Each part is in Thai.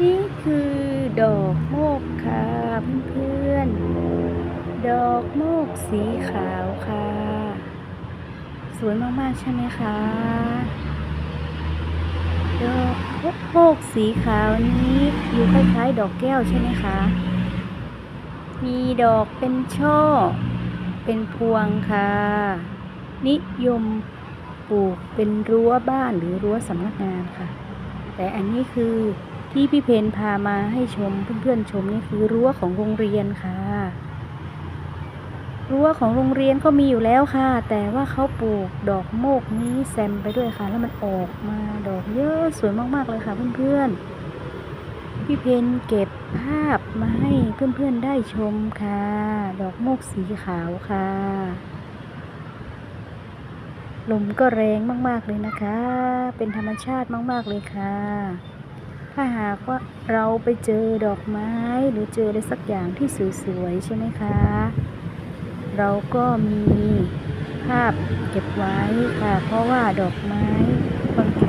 นี่คือดอกโมกค่ะเพื่อนๆ ดอกโมกสีขาวค่ะ สวยมากๆใช่ไหมคะ ดอกโมกสีขาวนี้อยู่คล้ายๆดอกแก้วใช่ไหมคะ มีดอกเป็นช่อ เป็นพวงค่ะ นิยมปลูกเป็นรั้วบ้านหรือรั้วสำนักงานค่ะ แต่อันนี้คือ ที่พี่เพนพามาให้ชมเพื่อนๆชมนี่คือรั้วของโรงเรียนค่ะ รั้วของโรงเรียนก็มีอยู่แล้วค่ะ แต่ว่าเขาปลูกดอกโมกนี้แซมไปด้วยค่ะ แล้วมันออกมาดอกเยอะสวยมากๆเลยค่ะเพื่อนๆพี่เพนเก็บภาพมาให้เพื่อนๆได้ชมค่ะ ดอกโมกสีขาวค่ะลมก็แรงมากๆเลยนะคะ เป็นธรรมชาติมากๆเลยค่ะ ถ้าหากว่าเราไปเจอดอกไม้หรือเจออะไรสักอย่างที่สวยๆใช่ไหมคะ เราก็มีภาพเก็บไว้ค่ะ เพราะว่าดอกไม้บางที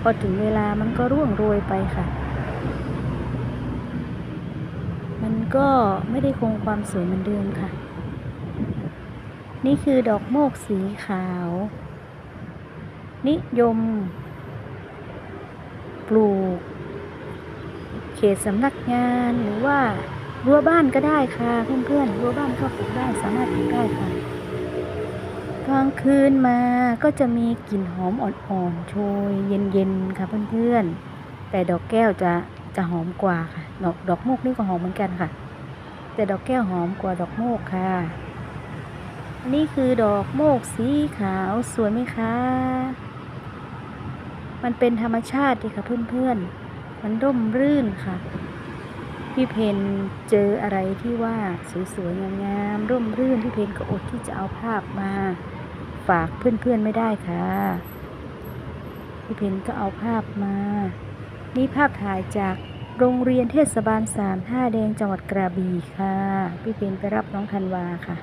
พอถึงเวลามันก็ร่วงโรยไปค่ะ มันก็ไม่ได้คงความสวยเหมือนเดิมค่ะ นี่คือดอกโมกสีขาว นิยม ปลูก เขตสำนักงานหรือว่ารั้วบ้านก็ได้ค่ะ เพื่อนๆรั้วบ้านก็ปลูกได้สามารถปลูกได้ค่ะกลางคืนมาก็จะมีกลิ่นหอมอ่อนๆโชยเย็นๆค่ะเพื่อนๆ แต่ดอกแก้วจะจะหอมกว่าค่ะ ดอกดอกโมกนี่ก็หอมเหมือนกันค่ะ แต่ดอกแก้วหอมกว่าดอกโมกค่ะนนี้คือดอกโมกสีขาวสวยไหมคะ มันเป็นธรรมชาติดีค่ะเพื่อนๆ มันร่มรื่นค่ะ พี่เพนเจออะไรที่ว่าสวยๆงามๆร่มรื่นพี่เพนก็อดที่จะเอาภาพมาฝากเพื่อนๆไม่ได้ค่ะ พี่เพนก็เอาภาพมา นี่ภาพถ่ายจากโรงเรียนเทศบาลสามท่าแดงจังหวัดกระบี่ค่ะ พี่เพนไปรับน้องธันวาค่ะ